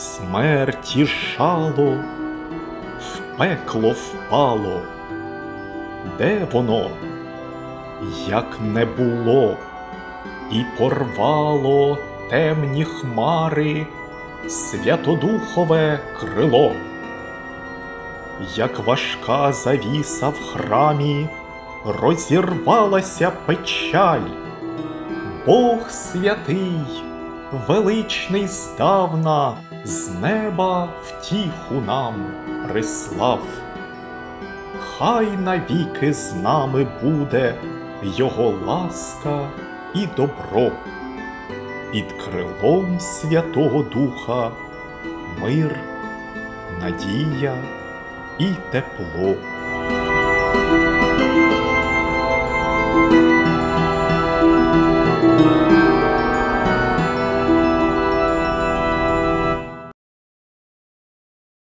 смерті жало в пекло впало. Де воно, як не було, і порвало темні хмари святодухове крило, як важка завіса в храмі, розірвалася печаль. Бог святий, величний здавна, з неба втіху нам прислав. Хай навіки з нами буде Його ласка і добро. Під крилом Святого Духа мир, надія і тепло.